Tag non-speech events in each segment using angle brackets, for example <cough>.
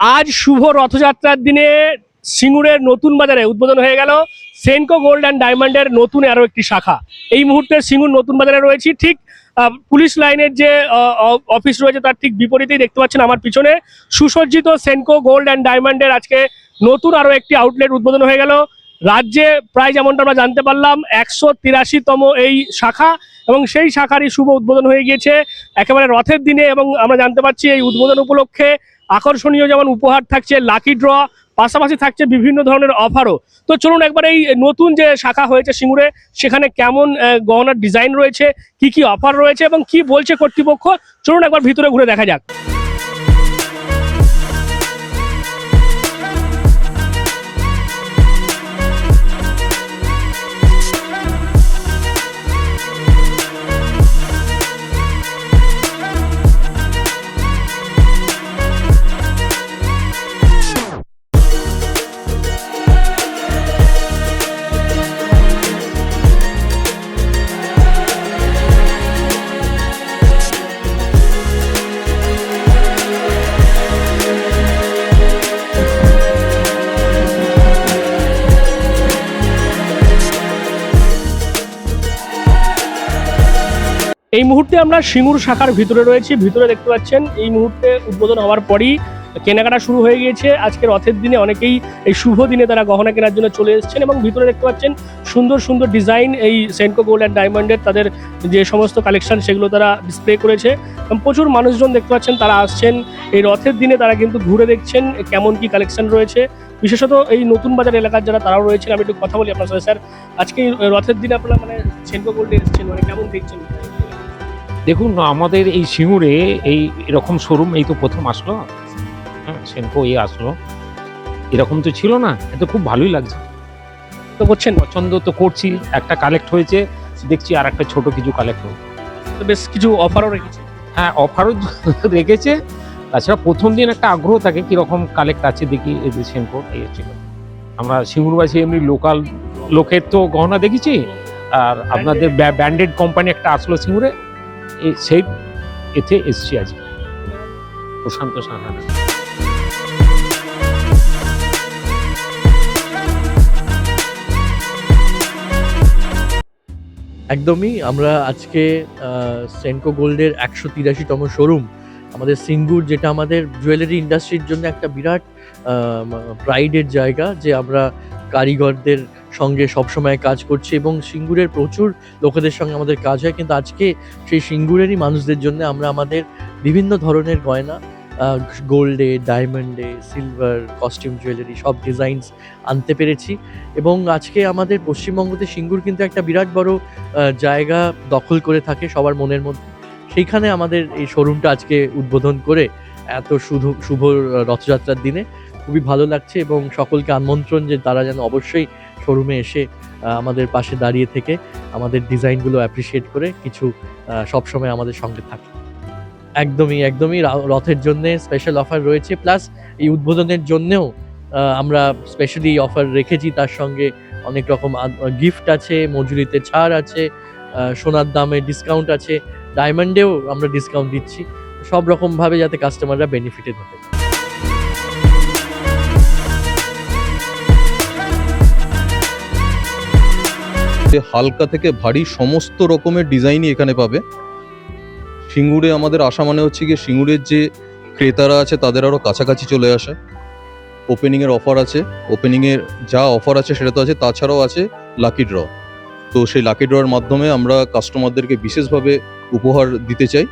আজ শুভ রথযাত্রার দিনে সিঙ্গুরের নতুন বাজারে উদ্বোধন হয়ে গেল সেনকো গোল্ড অ্যান্ড ডায়মন্ডের নতুন আরও একটি শাখা। এই মুহূর্তে সিঙ্গুর নতুন বাজারে রয়েছি। ঠিক পুলিশ লাইনের যে অফিস রয়েছে তার ঠিক বিপরীতেই দেখতে পাচ্ছেন আমার পিছনে সুসজ্জিত সেনকো গোল্ড অ্যান্ড ডায়মন্ডের আজকে নতুন আরও একটি আউটলেট উদ্বোধন হয়ে গেল। রাজ্যে প্রায় যেমনটা আমরা জানতে পারলাম, একশো তিরাশিতম এই শাখা এবং সেই শাখারই শুভ উদ্বোধন হয়ে গিয়েছে। একেবারে রথের দিনে এবং আমরা জানতে পারছি এই উদ্বোধন উপলক্ষে আকর্ষণীয় যেমন উপহার থাকছে লাকি ড্র পাশাপাশি থাকছে বিভিন্ন ধরনের অফারও তো চলুন একবার এই নতুন যে শাখা হয়েছে সিঙ্গুরে, সেখানে কেমন গহনার ডিজাইন রয়েছে, কি কি অফার রয়েছে এবং কি বলছে কর্তৃপক্ষ? চলুন একবার ভিতরে ঘুরে দেখা যাক। এই মুহূর্তে আমরা সিঙ্গুর শাখার ভিতরে রয়েছি। ভিতরে দেখতে পাচ্ছেন, এই মুহূর্তে উদ্বোধন হওয়ার পরই কেনাকাটা শুরু হয়ে গিয়েছে। আজকে রথের দিনে অনেকেই এই শুভ দিনে তারা গহনা কেনার জন্য চলে এসেছেন এবং ভিতরে দেখতে পাচ্ছেন, সুন্দর সুন্দর ডিজাইন এই সেন্টকো গোল্ড অ্যান্ড ডায়মন্ডের তাদের যে সমস্ত কালেকশন সেগুলো তারা ডিসপ্লে করেছে। এবং প্রচুর মানুষজন দেখতে পাচ্ছেন, তারা আসছেন। এই রথের দিনে তারা কিন্তু ঘুরে দেখছেন কেমন কি কালেকশন রয়েছে। বিশেষত এই নতুন বাজার এলাকার যারা, তারাও রয়েছেন। আমি একটু কথা বলি আপনার সাথে। স্যার, আজকে রথের দিনে আপনারা মানে সেন্টকো গোল্ডে এসেছেন মানে কেমন দেখছেন? দেখুন, আমাদের এই সিঙ্গুরে এই এরকম শোরুম এই তো প্রথম আসলো। হ্যাঁ সেনকো এই আসলো। এরকম তো ছিল না এটা খুব ভালোই লাগছে। তো করছেন পছন্দ তো করছি, একটা কালেক্ট হয়েছে, দেখছি আর একটা ছোট কিছু কালেক্ট হবে তো বেশ কিছু অফারও রেখেছে। হ্যাঁ অফারও <laughs> রেখেছে। তাছাড়া প্রথম দিন একটা আগ্রহ থাকে, কীরকম কালেক্ট আছে দেখি, এই যে সেনকো এই ছিল আমরা সিঙ্গুরবাসী এমনি লোকাল লোকের তো গহনা দেখেছি, আর আপনাদের ব্র্যান্ডেড কোম্পানি একটা আসলো সিঙ্গুরে। সেই এতে এসছি আজকে। প্রশান্ত সাহা একদমই আমরা আজকে সেনকো গোল্ডের একশো তিরাশিতম শোরুম, আমাদের সিঙ্গুর যেটা আমাদের জুয়েলারি ইন্ডাস্ট্রির জন্য একটা বিরাট প্রাইডের জায়গা যে আমরা কারিগরদের সঙ্গে সবসময় কাজ করছি এবং সিঙ্গুরের প্রচুর লোকেদের সঙ্গে আমাদের কাজ হয়। কিন্তু আজকে সেই সিঙ্গুরেরই মানুষদের জন্য আমরা আমাদের বিভিন্ন ধরনের গয়না গোল্ডে ডায়মন্ডে সিলভার কস্টিউম জুয়েলারি সব ডিজাইনস আনতে পেরেছি। এবং আজকে আমাদের পশ্চিমবঙ্গতে সিঙ্গুর কিন্তু একটা বিরাট বড় জায়গা দখল করে থাকে সবার মনের মধ্যে। সেইখানে আমাদের এই শোরুমটা আজকে উদ্বোধন করে এত শুধু, শুভ রথযাত্রার দিনে খুবই ভালো লাগছে এবং সকলকে আমন্ত্রণ যে তারা যেন অবশ্যই শোরুমে এসে আমাদের পাশে দাঁড়িয়ে থেকে আমাদের ডিজাইনগুলো অ্যাপ্রিসিয়েট করে কিছু সবসময় আমাদের সঙ্গে থাকে। একদমই একদমই রথের জন্য স্পেশাল অফার রয়েছে প্লাস এই উদ্বোধনের জন্যেও আমরা স্পেশালি অফার রেখেছি, তার সঙ্গে অনেক রকম গিফট আছে, মজুরিতে ছাড় আছে সোনার দামে ডিসকাউন্ট আছে ডায়মন্ডেও আমরা ডিসকাউন্ট দিচ্ছি, সব রকমভাবে যাতে কাস্টমাররা বেনিফিটেড হতে হালকা থেকে ভারী সমস্ত রকমের ডিজাইনই এখানে পাবে। সিঙ্গুরে আমাদের আশা মানে হচ্ছে গিয়ে সিঙ্গুরের যে ক্রেতারা আছে তাদের আরও কাছাকাছি চলে আসা। ওপেনিংয়ের অফার আছে। ওপেনিংয়ের যা অফার আছে সেটা তো আছে, তাছাড়াও আছে লাকি ড্র তো সেই লাকি ড্রর মাধ্যমে আমরা কাস্টমারদেরকে বিশেষভাবে উপহার দিতে চাই।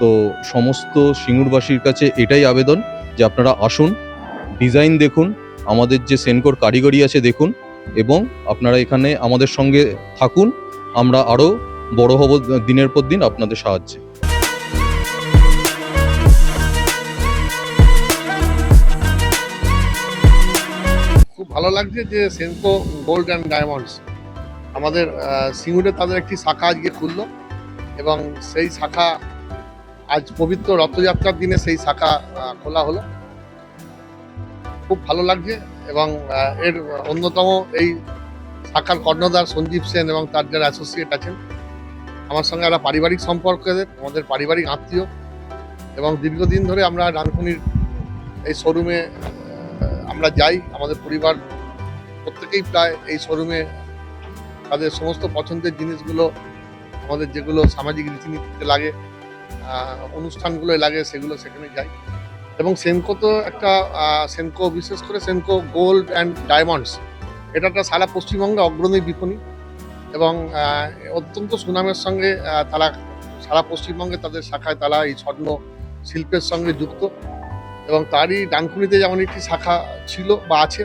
তো সমস্ত সিঙ্গুরবাসীর কাছে এটাই আবেদন যে আপনারা আসুন ডিজাইন দেখুন, আমাদের যে সেনকোর কারিগরি আছে দেখুন। এবং আপনারা এখানে আমাদের সঙ্গে থাকুন। আমরা আরও বড় হব দিনের পর দিন আপনাদের সাহায্যে। খুব ভালো লাগছে যে সেনকো গোল্ড অ্যান্ড ডায়মন্ডস আমাদের সিঙ্গুরে তাদের একটি শাখা আজকে খুললো এবং সেই শাখা আজ পবিত্র রথযাত্রার দিনে সেই শাখা খোলা হলো। খুব ভালো লাগছে। এবং এর অন্যতম এই শাখার কর্ণধার সঞ্জীব সেন এবং তার যারা অ্যাসোসিয়েট আছেন, আমার সঙ্গে একটা পারিবারিক সম্পর্কের আমাদের পারিবারিক আত্মীয় এবং দীর্ঘদিন ধরে আমরা ডানকুনির এই শোরুমে আমরা যাই, আমাদের পরিবার প্রত্যেকেই প্রায় এই শোরুমে তাদের সমস্ত পছন্দের জিনিসগুলো, আমাদের যেগুলো সামাজিক রীতিনীতিতে লাগে অনুষ্ঠানগুলোয় লাগে, সেগুলো সেখানে যাই। এবং সেনকো তো একটা সেনকো বিশেষ করে সেনকো গোল্ড অ্যান্ড ডায়মন্ডস এটা একটা সারা পশ্চিমবঙ্গে অগ্রণী বিপণী এবং অত্যন্ত সুনামের সঙ্গে তারা সারা পশ্চিমবঙ্গে তাদের শাখায় তারা এই স্বর্ণ শিল্পের সঙ্গে যুক্ত এবং তারই ডানকুনিতে যেমন একটি শাখা ছিল বা আছে,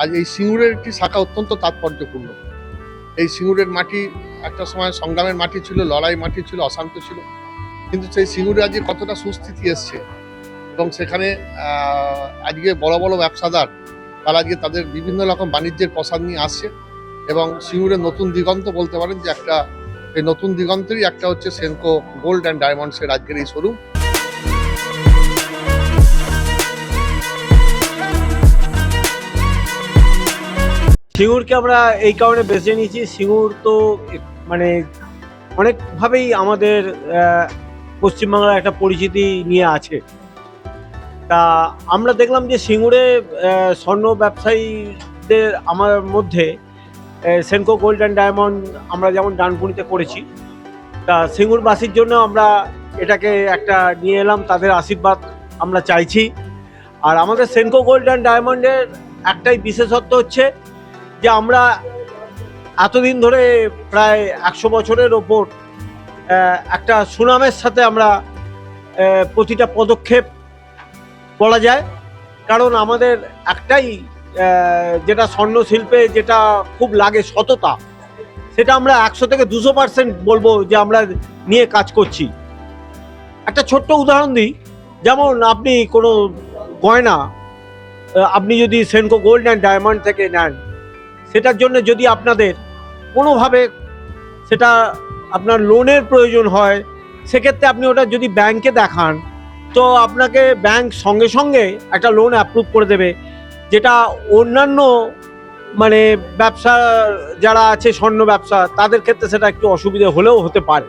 আজ এই সিঙ্গুরের একটি শাখা অত্যন্ত তাৎপর্যপূর্ণ। এই সিঙ্গুরের মাটি একটা সময় সংগ্রামের মাটি ছিল, লড়াই মাটি ছিল, অশান্ত ছিল। কিন্তু সেই সিঙ্গুরে আজকে কতটা সুস্থিতি এসছে এবং সেখানে আজকে বড় বড় ব্যবসাদার, তারা আজকে তাদের বিভিন্ন রকম বাণিজ্যের প্রসাদ নিয়ে আসছে এবং সিঙ্গুরের নতুন দিগন্ত বলতে পারেন যে একটা, এই নতুন দিগন্তেরই একটা হচ্ছে সেনকো গোল্ড অ্যান্ড ডায়মন্ডসের আজকের এই শোরুম সিঙ্গুরকে আমরা এই কারণে বেছে নিয়েছি। সিঙ্গুর তো মানে অনেকভাবেই আমাদের পশ্চিমবাংলার একটা পরিচিতি নিয়ে আছে। তা আমরা দেখলাম যে সিঙ্গুরে স্বর্ণ ব্যবসায়ীদের আমার মধ্যে সেনকো গোল্ড অ্যান্ড ডায়মন্ড আমরা যেমন ডানকুনিতে করেছি, তা সিঙ্গুরবাসীর জন্য আমরা এটাকে একটা নিয়ে এলাম, তাদের আশীর্বাদ আমরা চাইছি। আর আমাদের সেনকো গোল্ড অ্যান্ড ডায়মন্ডের একটাই বিশেষত্ব হচ্ছে যে আমরা এতদিন ধরে প্রায় একশো বছরের ওপর একটা সুনামের সাথে আমরা প্রতিটা পদক্ষেপ বলা যায়। কারণ আমাদের একটাই যেটা স্বর্ণ শিল্পে যেটা খুব লাগে সততা, সেটা আমরা একশো থেকে দুশো পার্সেন্ট বলব যে আমরা নিয়ে কাজ করছি। একটা ছোট্ট উদাহরণ দিই। যেমন আপনি কোনো গয়না আপনি যদি সেনকো গোল্ড অ্যান্ড ডায়মন্ড থেকে নেন, সেটার জন্য যদি আপনাদের কোনোভাবে সেটা আপনার লোনের প্রয়োজন হয়, সেক্ষেত্রে আপনি ওটা যদি ব্যাংকে দেখান তো আপনাকে ব্যাংক সঙ্গে সঙ্গে একটা লোন অ্যাপ্রুভ করে দেবে, যেটা অন্যান্য মানে ব্যবসা যারা আছে, স্বর্ণ ব্যবসা, তাদের ক্ষেত্রে সেটা একটু অসুবিধে হলেও হতে পারে।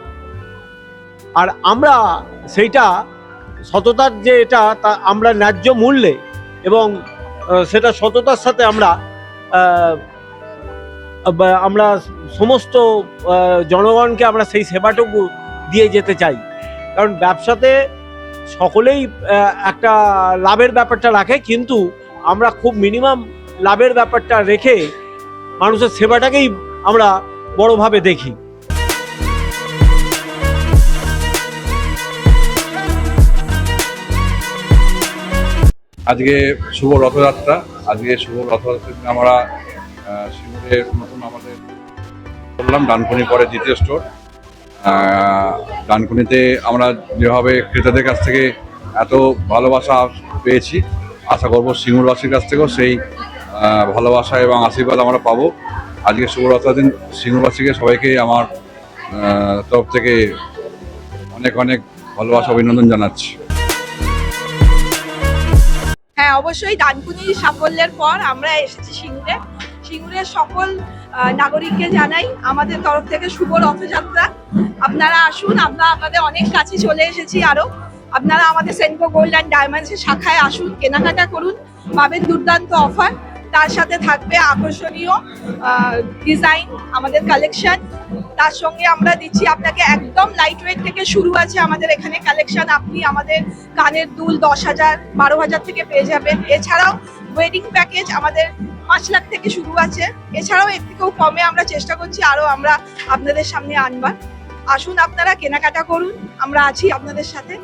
আর আমরা সেইটা সততার যে এটা, তা আমরা ন্যায্য মূল্যে এবং সেটা সততার সাথে আমরা আমরা সমস্ত জনগণকে আমরা সেই সেবাটুকু দিয়ে যেতে চাই। কারণ ব্যবসাতে সকলেই একটা লাভের ব্যাপারটা রাখে, কিন্তু আমরা খুব মিনিমাম লাভের ব্যাপারটা রেখে মানুষের সেবাটাকেই আমরা বড়ভাবে দেখি। আজকে শুভ রথযাত্রা। আজকে শুভ রথযাত্রা আমরা শিমুরের নতুন আমাদের করলাম ডানকুনি পরে দ্বিতীয় স্টোর। ডানকুনিতে আমরা যেভাবে ক্রেতাদের কাছ থেকে এত ভালোবাসা পেয়েছি, আশা করব সিঙ্গুরবাসীর কাছ থেকেও সেই ভালোবাসা এবং আশীর্বাদ আমরা পাবো। আজকে শুভ রথযাত্রার দিন সিঙ্গুরবাসীকে, সবাইকে আমার তরফ থেকে অনেক অনেক ভালোবাসা, অভিনন্দন জানাচ্ছি। হ্যাঁ অবশ্যই ডানকুনির সাফল্যের পর আমরা এসেছি সিঙ্গুরে। সিঙ্গুরের সকল নাগরিককে জানাই আমাদের তরফ থেকে শুভ রথযাত্রা। আপনারা আসুন, আমরা আপনাদের অনেক কাছে চলে এসেছি আরও। আপনারা আমাদের সেনকো গোল্ড অ্যান্ড ডায়মন্ডসের শাখায় আসুন, কেনাকাটা করুন, পাবেন দুর্দান্ত অফার তার সাথে থাকবে আকর্ষণীয় ডিজাইন আমাদের কালেকশন তার সঙ্গে আমরা দিচ্ছি আপনাকে একদম লাইট ওয়েট থেকে শুরু আছে আমাদের এখানে কালেকশন আপনি আমাদের কানের দুল দশ হাজার, বারো হাজার থেকে পেয়ে যাবেন। এছাড়াও ওয়েডিং প্যাকেজ আমাদের পাঁচ লাখ থেকে শুরু আছে। এছাড়াও এর থেকেও কমে আমরা চেষ্টা করছি আরও আমরা আপনাদের সামনে আনবার। আসুন আপনারা, কেনাকাটা করুন, আমরা আছি আপনাদের সাথে।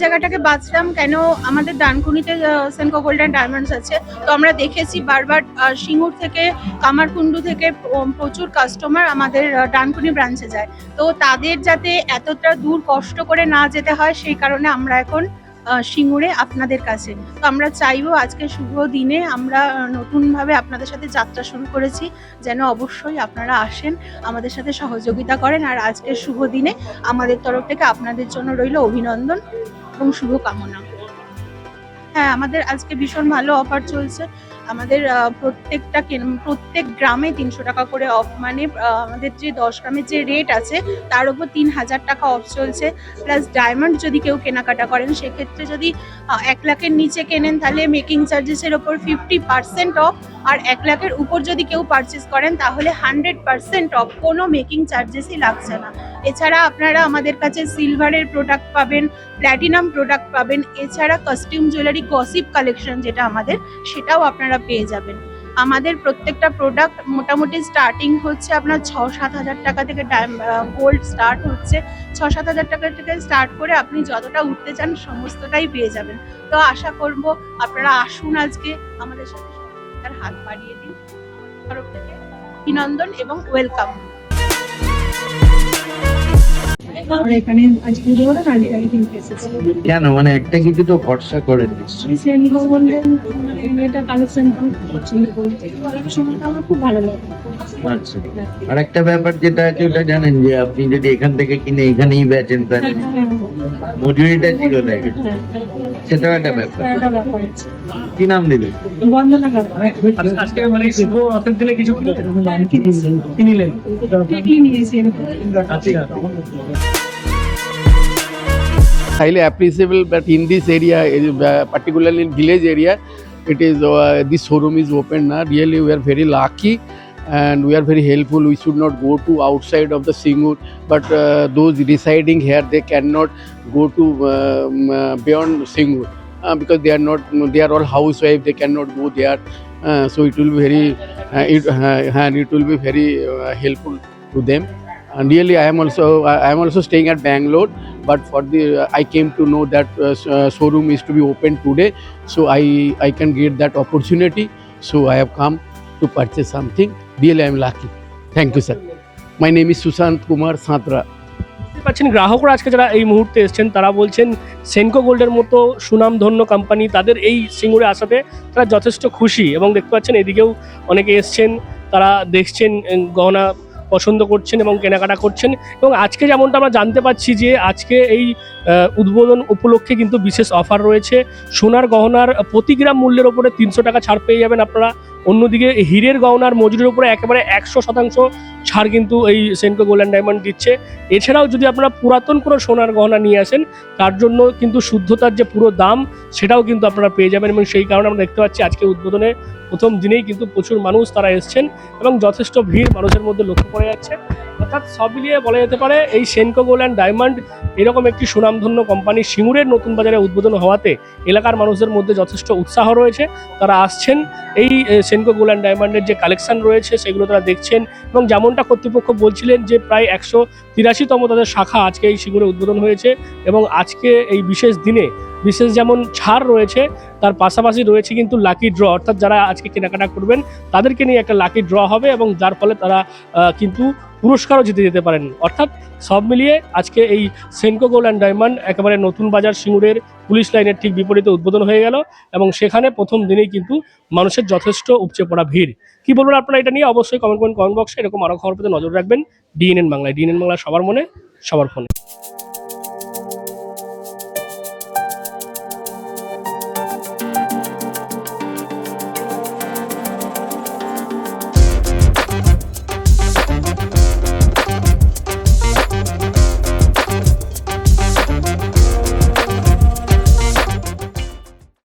জায়গাটাকে বাঁচলাম কেন? আমাদের ডানকুনিতে সেনকো গোল্ড অ্যান্ড ডায়মন্ডস আছে। তো আমরা দেখেছি বারবার সিঙ্গুর থেকে কামারকুন্ডু থেকে প্রচুর কাস্টমার আমাদের ডানকুনি ব্রাঞ্চে যায়। তো তাদের যাতে এতটা দূর কষ্ট করে না যেতে হয়, সেই কারণে আমরা এখন সিঙ্গুরে আপনাদের কাছে। তো আমরা চাইব আজকে শুভ দিনে আমরা নতুনভাবে আপনাদের সাথে যাত্রা শুরু করেছি, যেন অবশ্যই আপনারা আসেন, আমাদের সাথে সহযোগিতা করেন, আর আজকের শুভ দিনে আমাদের তরফ থেকে আপনাদের জন্য রইল অভিনন্দন এবং শুভকামনা। হ্যাঁ আমাদের আজকে ভীষণ ভালো অফার চলছে। আমাদের প্রত্যেকটা প্রত্যেক গ্রামে তিনশো টাকা করে অফ মানে আমাদের যে দশ গ্রামের যে রেট আছে, তার উপর তিন হাজার টাকা অফ চলছে। প্লাস ডায়মন্ড যদি কেউ কেনাকাটা করেন, সেক্ষেত্রে যদি এক লাখের নিচে কেনেন, তাহলে মেকিং চার্জেসের ওপর ফিফটি পার্সেন্ট অফ আর এক লাখের উপর যদি কেউ পারচেস করেন, তাহলে হান্ড্রেড পার্সেন্ট অফ কোনো মেকিং চার্জেসই লাগছে না। এছাড়া আপনারা আমাদের কাছে সিলভারের প্রোডাক্ট পাবেন প্ল্যাটিনাম প্রোডাক্ট পাবেন, এছাড়া কাস্টিউম জুয়েলারি গসিপ কালেকশন যেটা আমাদের, সেটাও আপনারা পেয়ে যাবেন। আমাদের প্রত্যেকটা প্রোডাক্ট মোটামুটি স্টার্টিং হচ্ছে আপনার ছ সাত হাজার টাকা থেকে গোল্ড স্টার্ট হচ্ছে। ছ সাত হাজার টাকা থেকে স্টার্ট করে আপনি যতটা উঠতে চান সমস্তটাই পেয়ে যাবেন। তো আশা করব আপনারা আসুন আজকে আমাদের সাথে হাত বাড়িয়ে দিন। তরফ থেকে অভিনন্দন এবং ওয়েলকাম আমরা এখানে আজকে ধরে কালী কালী কিনতে এসেছি কেন? মানে একটা কিছু তো ভরসা করে দিচ্ছি বললেন এটা কালেকশন পছন্দ করতে সময়টা আমার খুব ভালো লাগে। আচ্ছা। আর একটা ব্যাপার যেটা আছে ওটা জানেন যে আপনি যদি এখান থেকে কিনে এখানেই বেচেন তাহলে মজুরিটা ছিল লাগে সেটাও একটা ব্যাপার কি নাম দিলেন আজকে মানে শুভ রথের দিনে কিছু কিনিলেন। আচ্ছা highly appreciable but in this area uh, particularly in village area it is uh, this showroom is open now really we are very lucky and we are very helpful. We should not go to outside of the singur but uh, those residing here they cannot go to um, uh, beyond singur uh, because they are not they are all housewife they cannot go there uh, so it will be very uh, it, uh, and it will be very uh, helpful to them. And really i am also i am also staying at bangalore but for the uh, i came to know that uh, uh, showroom is to be open today so i i can get that opportunity. So i have come to purchase something really I am lucky thank you sir my name is Sushant Kumar Santra পারছেন, গ্রাহকরা আজকে যারা এই মুহূর্তে এসছেন, তারা বলছেন সেনকো গোল্ডের মতো সুনামধন্য কোম্পানি তাদের এই সিঙ্গুরে আসাতে তারা যথেষ্ট খুশি। এবং দেখতে পাচ্ছেন, এদিকেও অনেকে এসছেন, তারা দেখছেন, গহনা পছন্দ করছেন এবং কেনাকাটা করছেন। এবং আজকে যেমনটা আমরা জানতে পাচ্ছি যে আজকে এই উদ্বোধন উপলক্ষে কিন্তু বিশেষ অফার রয়েছে। সোনার গহনার প্রতি গ্রাম মূল্যের ওপরে তিনশো টাকা ছাড় পেয়ে যাবেন আপনারা। অন্যদিকে হীরের গহনার মজুরির উপরে একেবারে একশো শতাংশ ছাড় কিন্তু এই সেনকো গোল্ড ডায়মন্ড দিচ্ছে। এছাড়াও যদি আপনারা পুরাতন কোনো সোনার গহনা নিয়ে আসেন, তার জন্য কিন্তু শুদ্ধতার যে পুরো দাম, সেটাও কিন্তু আপনারা পেয়ে যাবেন এবং সেই কারণে আমরা দেখতে পাচ্ছি আজকে উদ্বোধনের প্রথম দিনেই কিন্তু প্রচুর মানুষ তারা এসছেন এবং যথেষ্ট ভিড় মানুষের মধ্যে লক্ষ্য করা যাচ্ছে। অর্থাৎ সব মিলিয়ে বলা যেতে পারে এই সেনকো গোল্ড অ্যান্ড ডায়মন্ড এরকম একটি সুনামধন্য কোম্পানি সিঙ্গুরের নতুন বাজারে উদ্বোধন হওয়াতে এলাকার মানুষদের মধ্যে যথেষ্ট উৎসাহ রয়েছে। তারা আসছেন, এই সেনকো গোল্ড অ্যান্ড ডায়মন্ডের যে কালেকশন রয়েছে সেগুলো তারা দেখছেন এবং যেমনটা কর্তৃপক্ষ বলছিলেন যে প্রায় একশো তিরাশিতম তাদের শাখা আজকে এই সিঙ্গুরে উদ্বোধন হয়েছে এবং আজকে এই বিশেষ দিনে বিশেষ যেমন ছাড় রয়েছে, তার পাশাপাশি রয়েছে কিন্তু লাকি ড্র অর্থাৎ যারা আজকে কেনাকাটা করবেন তাদেরকে নিয়ে একটা লাকি ড্র হবে এবং যার ফলে তারা কিন্তু পুরস্কারও জিতে যেতে পারেন অর্থাৎ সব মিলিয়ে আজকে এই সেনকো গোল্ড অ্যান্ড ডায়মন্ড একেবারে নতুন বাজার সিঙ্গুরের পুলিশ লাইনের ঠিক বিপরীতে উদ্বোধন হয়ে গেল এবং সেখানে প্রথম দিনেই কিন্তু মানুষের যথেষ্ট উপচে পড়া ভিড়। কি বলবেন আপনারা এটা নিয়ে? অবশ্যই কমেন্ট করুন কমেন্ট বক্সে এরকম আরও খবর পেতে নজর রাখবেন। ডিএনএন বাংলায়। ডিএনএন বাংলা সবার মনে, সবার ফোনে।